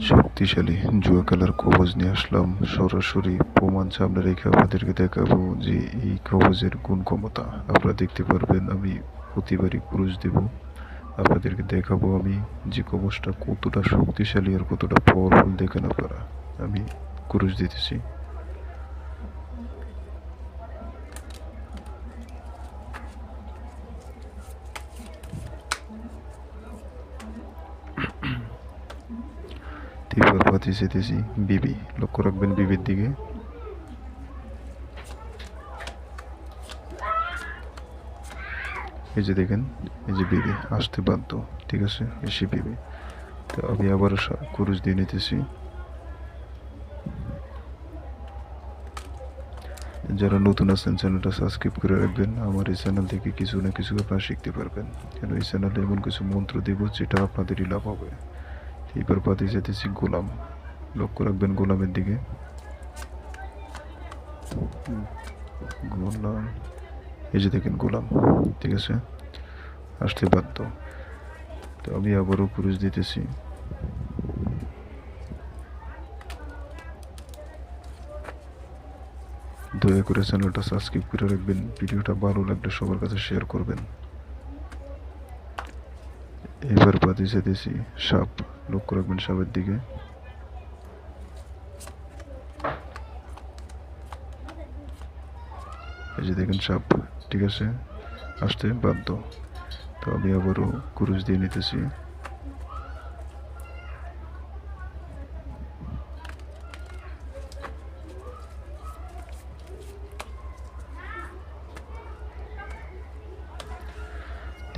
শক্তিশালী জুয়া খেলার কবজ নিয়ে আসলাম। সরাসরি প্রমাণ সামনে রেখে আপনাদেরকে দেখাবো যে এই কবজের গুণ ক্ষমতা। আপনারা দেখতে পারবেন, আমি প্রতিবারই ক্রুজ দেব। আপনাদেরকে দেখাবো আমি যে কবজটা কতটা শক্তিশালী আর কতটা পাওয়ারফুল দেখেন আপনারা, আমি ক্রুজ দিতেছি। এবার পাতি যেতেছি বিবি, লক্ষ্য রাখবেন বিবির দিকে। এই যে দেখেন, এই যে বিবি আসতে বাধ্য, ঠিক আছে? এসে বিবি। তো আমি আবারও কুরুশ দিয়ে নিতেছি। যারা নতুন আছেন, চ্যানেলটা সাবস্ক্রাইব করে রাখবেন। আমার এই চ্যানেল থেকে কিছু না কিছু আপনারা শিখতে পারবেন। কেন এই চ্যানেলে এমন কিছু মন্ত্র দেব, যেটা আপনাদেরই লাভ হবে। এবার পাতি যেতেছি গোলাম। লক্ষ্য রাখবেন গোলামের দিকে। গোলাম, এই যে দেখেন গোলাম, ঠিক আছে? আসতে বাধ্য। তো আমি আবারও পুরুষ দিতেছি। দয়া করে চ্যানেলটা সাবস্ক্রাইব করে রাখবেন। ভিডিওটা ভালো লাগলে সবার কাছে শেয়ার করবেন। এবার পাতি যেতেছি সাপ। লক্ষ্য রাখবেন সাপের দিকে। এই যে দেখেন সাপ ঠিক আছে? আসতে বাধ্য। তো আমি আবারও কুরুশ দিয়ে নিতেছি।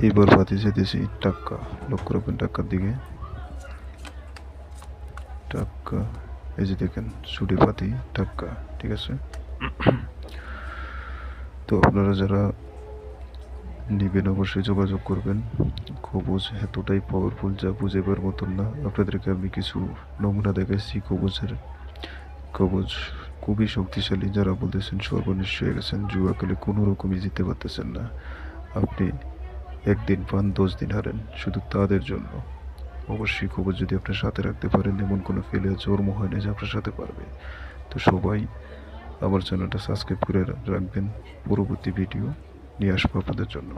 এবার পাতি যেতেছি টাক্কা। লক্ষ্য রাখবেন টাক্কার দিকে। টাক্কা। এই যে দেখেন সুডি পাতি, টাক্কা, ঠিক আছে? তো আপনারা যারা নিবেন অবশ্যই যোগাযোগ করবেন। কবজ এতটাই পাওয়ারফুল যা বুঝেবার মতন না। আপনাদেরকে আমি কিছু নমুনা দেখাইছি, কবজের। কবজ খুবই শক্তিশালী, যারা বলতেছেন সর্বনিশ্চ হয়ে গেছেন, জুয়া খেলে কোনো রকমই জিততে পারতেছেন না। আপনি একদিন পান, দশ দিন হারেন, শুধু তাদের জন্য। অবশ্যই খবর যদি আপনার সাথে রাখতে পারেন, এমন কোনো ফেলে জন্ম হয় না যে আপনার সাথে পারবে। তো সবাই আমার চ্যানেলটা সাবস্ক্রাইব করে রাখবেন। পরবর্তী ভিডিও নিয়ে আসব আপনাদের জন্য।